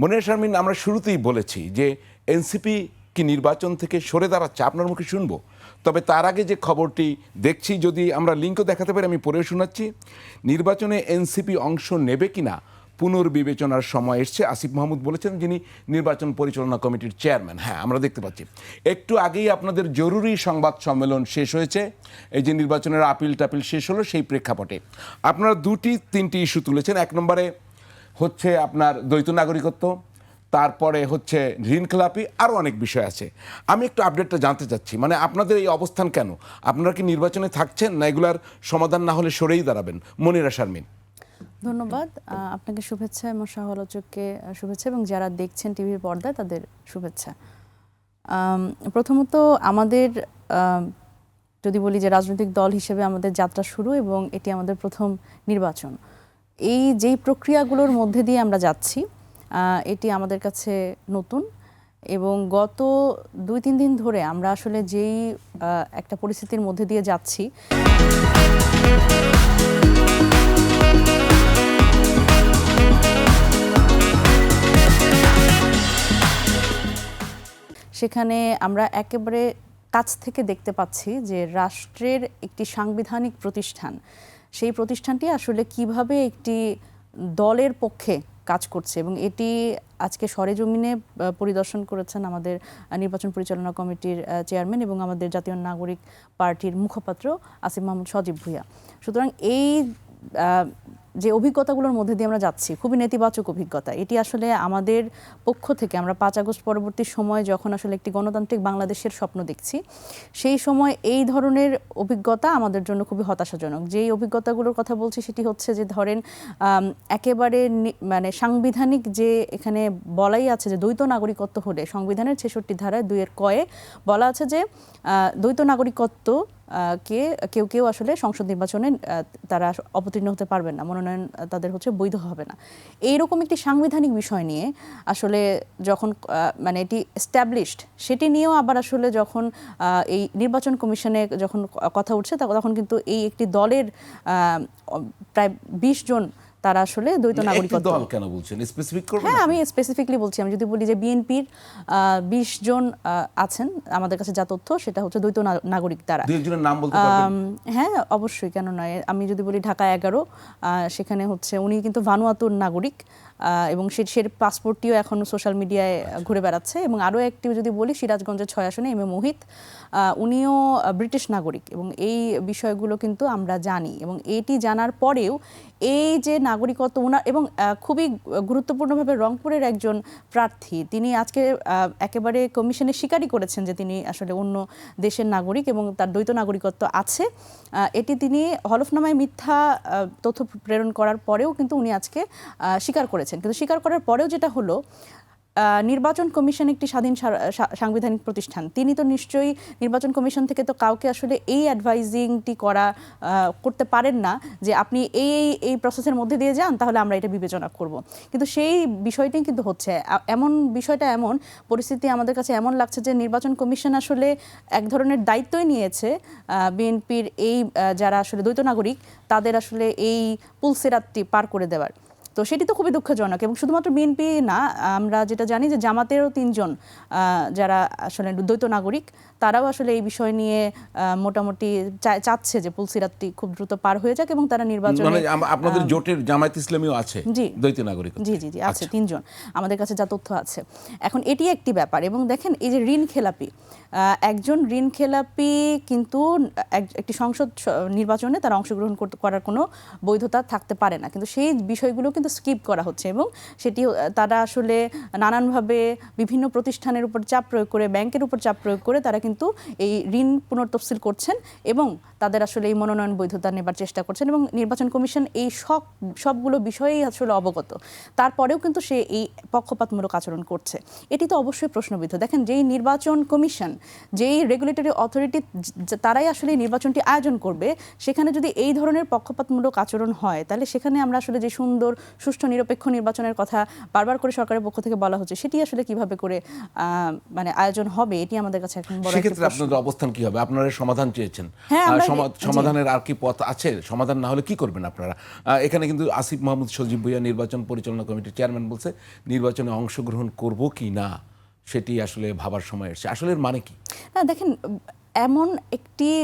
মনিয়া শারমিন, আমরা শুরুতেই বলেছি যে এনসিপি কি নির্বাচন থেকে সরে দাঁড়াচ্ছে, আপনার মুখে শুনব। তবে তার আগে যে খবরটি দেখছি, যদি আমরা লিঙ্কও দেখাতে পারি, আমি পড়ে শোনাচ্ছি। নির্বাচনে এনসিপি অংশ নেবে কিনা, পুনর্বিবেচনার সময় এসছে। আসিফ মাহমুদ বলেছেন যিনি নির্বাচন পরিচালনা কমিটির চেয়ারম্যান। হ্যাঁ আমরা দেখতে পাচ্ছি। একটু আগেই আপনাদের জরুরি সংবাদ সম্মেলন শেষ হয়েছে। এই যে নির্বাচনের আপিল টাপিল শেষ হলো, সেই প্রেক্ষাপটে। আপনারা দুটি, তিনটি ইস্যু তুলেছেন। এক নম্বরে হচ্ছে আপনার দ্বৈত নাগরিকত্ব, তারপরে হচ্ছে ঋণ খেলাপি আরও অনেক বিষয় আছে। আমি একটু আপডেটটা জানতে চাচ্ছি মানে আপনাদের এই অবস্থান কেন? আপনারা কি নির্বাচনে থাকছেন না এগুলার সমাধান না হলে সরেই দাঁড়াবেন? মনিরা শারমিন। ধন্যবাদ। আপনাকে শুভেচ্ছা এবং সহ আলোচককে শুভেচ্ছা এবং যারা দেখছেন টিভির পর্দায়, তাদের শুভেচ্ছা। প্রথমত আমাদের যদি বলি যে রাজনৈতিক দল হিসেবে আমাদের যাত্রা শুরু এবং এটি আমাদের প্রথম নির্বাচন। এই যেই প্রক্রিয়াগুলোর মধ্যে দিয়ে আমরা যাচ্ছি এটি আমাদের কাছে নতুন এবং গত দুই, তিন দিন ধরে আমরা আসলে যেই একটা পরিস্থিতির মধ্যে দিয়ে যাচ্ছি, সেখানে আমরা একেবারে কাছ থেকে দেখতে পাচ্ছি যে রাষ্ট্রের একটি সাংবিধানিক প্রতিষ্ঠান সেই প্রতিষ্ঠানটি আসলে কীভাবে একটি দলের পক্ষে কাজ করছে এবং এটি আজকে সরেজমিনে পরিদর্শন করেছেন আমাদের নির্বাচন পরিচালনা কমিটির চেয়ারম্যান এবং আমাদের জাতীয় নাগরিক পার্টির মুখপাত্র আসিফ মাহমুদ সজীব ভুইয়া। সুতরাং এই যে অভিজ্ঞতাগুলোর মধ্যে দিয়ে আমরা যাচ্ছি, খুবই নেতিবাচক অভিজ্ঞতা। এটি আসলে আমাদের পক্ষ থেকে আমরা পাঁচ আগস্ট পরবর্তী সময় যখন আসলে একটি গণতান্ত্রিক বাংলাদেশের স্বপ্ন দেখছি, সেই সময় এই ধরনের অভিজ্ঞতা আমাদের জন্য খুবই হতাশাজনক। যেই অভিজ্ঞতাগুলোর কথা বলছি সেটি হচ্ছে যে ধরেন একেবারে মানে সাংবিধানিক যে এখানে বলাই আছে যে দ্বৈত নাগরিকত্ব হলে, সংবিধানের ছেষট্টি ধারায় দুইয়ের কয়ে বলা আছে যে দ্বৈত নাগরিকত্ব কে, কেউ কেউ আসলে সংসদ নির্বাচনে তারা অবতীর্ণ হতে পারবেন না। মনোনয়ন তাদের হচ্ছে বৈধ হবে না। এইরকম একটি সাংবিধানিক বিষয় নিয়ে আসলে যখন মানে এটি এস্টাবলিশড সেটি নিয়েও আবার আসলে যখন এই নির্বাচন কমিশনে যখন কথা উঠছে তখন কিন্তু এই একটি দলের প্রায় বিশ জন তারা আসলে দ্বৈত নাগরিকত্ব। দল কেন বলছেন? স্পেসিফিক করবেন হ্যাঁ আমি স্পেসিফিকলি বলছি। আমি যদি বলি যে বিএনপির বিশ জন আছেন আমাদের কাছে যা তথ্য সেটা হচ্ছে দ্বৈত নাগরিক দ্বারা দুই একজনের নাম বলতে পারবেন? হ্যাঁ অবশ্যই কেন নয়। আমি যদি বলি ঢাকা এগারো সেখানে হচ্ছে উনি কিন্তু ভানুয়াতুর নাগরিক এবং সে সে পাসপোর্টটিও এখন সোশ্যাল মিডিয়ায় ঘুরে বেড়াচ্ছে। এবং আরও একটি যদি বলি সিরাজগঞ্জের ছয় আসনে এম এ মোহিত উনিও ব্রিটিশ নাগরিক। এবং এই বিষয়গুলো কিন্তু আমরা জানি। এবং এটি জানার পরেও এই যে নাগরিকত্ব ওনার এবং খুবই গুরুত্বপূর্ণভাবে রংপুরের একজন প্রার্থী। তিনি আজকে একেবারে কমিশনে স্বীকারই করেছেন যে তিনি আসলে অন্য দেশের নাগরিক এবং তার দ্বৈত নাগরিকত্ব আছে। এটি তিনি হলফনামায় মিথ্যা তথ্য প্রেরণ করার পরেও কিন্তু উনি আজকে স্বীকার করেছেন। কিন্তু স্বীকার করার পরেও যেটা হলো নির্বাচন কমিশন একটি স্বাধীন সাংবিধানিক প্রতিষ্ঠান। তিনি তো নিশ্চয়ই নির্বাচন কমিশন থেকে তো কাউকে আসলে এই অ্যাডভাইজিংটি করা করতে পারেন না যে আপনি এই এই প্রসেসের মধ্যে দিয়ে যান, তাহলে আমরা এটা বিবেচনা করব। কিন্তু সেই বিষয়টি কিন্তু হচ্ছে। এমন বিষয়টা এমন, পরিস্থিতি আমাদের কাছে এমন লাগছে যে নির্বাচন কমিশন আসলে এক ধরনের দায়িত্বই নিয়েছে বিএনপির এই যারা আসলে দ্বৈত নাগরিক, তাদের আসলে এই পুলসেরাতটি পার করে দেওয়ার। তো সেটি তো খুবই দুঃখজনক এবং শুধুমাত্র বিএনপি না আমরা যেটা জানি যে জামাতেরও তিনজন যারা আসলে দ্বৈত নাগরিক তারাও আসলে এই বিষয় নিয়ে মোটামুটি চাচ্ছে যে পুলসিরাতটি খুব দ্রুত পার হয়ে যাক এবং তারা নির্বাচনে মানে আপনাদের জোটের জামায়াত ইসলামীও আছে জি। দ্বৈত নাগরিক জি জি জি আছে তিনজন। আমাদের কাছে যা তথ্য আছে। এখন এটি একটি ব্যাপার এবং দেখেন এই যে ঋণ খেলাপি আহ, একজন ঋণ খেলাপি কিন্তু একটি সংসদ নির্বাচনে তারা অংশগ্রহণ করার কোনো বৈধতা থাকতে পারে না। কিন্তু সেই বিষয়গুলো কিন্তু স্কিপ করা হচ্ছে এবং সেটি তারা আসলে নানানভাবে বিভিন্ন প্রতিষ্ঠানের উপর চাপ প্রয়োগ করে, ব্যাংকের উপর চাপ প্রয়োগ করে তারা কিন্তু এই ঋণ পুনর্তফসিল করছেন এবং তাদের আসলে এই মনোনয়ন বৈধতা নেবার চেষ্টা করছেন এবং নির্বাচন কমিশন এই সব, সবগুলো বিষয়েই আসলে অবগত। তারপরেও কিন্তু সে এই পক্ষপাতমূলক আচরণ করছে। এটি তো অবশ্যই প্রশ্নবিদ্ধ। দেখেন, যেই নির্বাচন কমিশন, যেই রেগুলেটরি অথরিটি তারাই আসলে নির্বাচনটি আয়োজন করবে, সেখানে যদি এই ধরনের পক্ষপাতমূলক আচরণ হয়, তাহলে সেখানে আমরা আসলে যে সুন্দর সুষ্ঠু নিরপেক্ষ নির্বাচনের কথা বারবার করে সরকারের পক্ষ থেকে বলা হচ্ছে সেটি আসলে কীভাবে করে মানে আয়োজন হবে এটি আমাদের কাছে এখন বড় সেক্ষেত্রে আপনাদের অবস্থান কি হবে? আপনারা সমাধান চেয়েছেন। হ্যাঁ। সমাধানের আর কি পথ আছে? সমাধান না হলে কি করবেন আপনারা? এখানে কিন্তু আসিফ মাহমুদ সজীব ভুইয়া নির্বাচন পরিচালনা কমিটির চেয়ারম্যান বলছে নির্বাচনে অংশগ্রহণ করব কি না? সেটি আসলে ভাবার সময় এসেছে। আসলে মানে কি? না দেখেন এমন একটি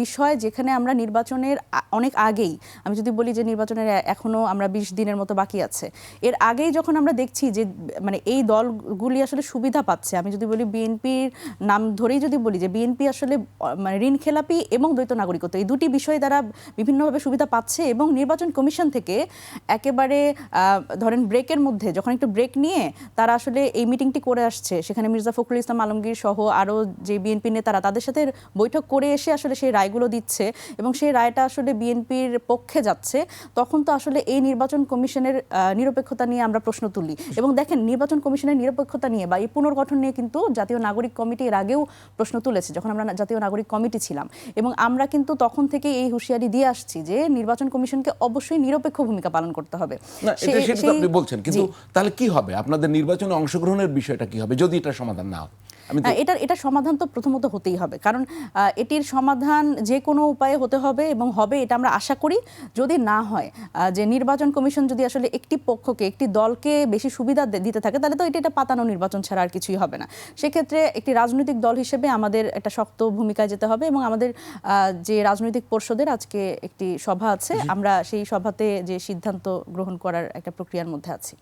বিষয় যেখানে আমরা নির্বাচনের অনেক আগেই, আমি যদি বলি যে নির্বাচনের এখনও আমরা বিশ দিনের মতো বাকি আছে, এর আগেই যখন আমরা দেখছি যে মানে এই দলগুলি আসলে সুবিধা পাচ্ছে, আমি যদি বলি বিএনপির নাম ধরেই যদি বলি যে বিএনপি আসলে মানে ঋণ খেলাপি এবং দ্বৈত নাগরিকত্ব, এই দুটি বিষয় দ্বারা বিভিন্নভাবে সুবিধা পাচ্ছে এবং নির্বাচন কমিশন থেকে একেবারে ধরেন ব্রেকের মধ্যে যখন একটু ব্রেক নিয়ে তারা আসলে এই মিটিংটি করে আসছে, সেখানে মির্জা ফখরুল ইসলাম আলমগীর সহ আরও যে বিএনপি নেতারা তাদের সাথে বৈঠক করে এসে আসলে সেই রায়গুলো দিচ্ছে এবং সেই রায়টা আসলে বিএনপির পক্ষে যাচ্ছে তখন তো আসলে এই নির্বাচন কমিশনের নিরপেক্ষতা নিয়ে আমরা প্রশ্ন তুলি। এবং দেখেন নির্বাচন কমিশনের নিরপেক্ষতা নিয়ে বা এই পুনর্গঠন নিয়ে কিন্তু জাতীয় নাগরিক কমিটি এর আগেও প্রশ্ন তুলেছে যখন আমরা জাতীয় নাগরিক কমিটি ছিলাম। এবং আমরা কিন্তু তখন থেকে এই হুঁশিয়ারি দিয়ে আসছি যে নির্বাচন কমিশনকে অবশ্যই নিরপেক্ষ ভূমিকা পালন করতে হবে। সেটা আপনি বলছেন কিন্তু তাহলে কি হবে? আপনাদের নির্বাচনে অংশগ্রহণের বিষয়টা কি হবে যদি এটা সমাধান না হয়? এটার এটা সমাধান তো প্রথমত হতেই হবে। কারণ এটির সমাধান যে কোনো উপায়ে হতে হবে এবং হবে এটা আমরা আশা করি। যদি না হয় যে নির্বাচন কমিশন যদি আসলে একটি পক্ষকে একটি দলকে বেশি সুবিধা দিতে থাকে তাহলে তো এটা এটা পাতানো নির্বাচন ছাড়া আর কিছুই হবে না। সেক্ষেত্রে একটি রাজনৈতিক দল হিসেবে আমাদের একটা শক্ত ভূমিকায় যেতে হবে এবং আমাদের আহ, যে রাজনৈতিক পর্ষদের আজকে একটি সভা আছে আমরা সেই সভাতে যে সিদ্ধান্ত গ্রহণ করার একটা প্রক্রিয়ার মধ্যে আছি।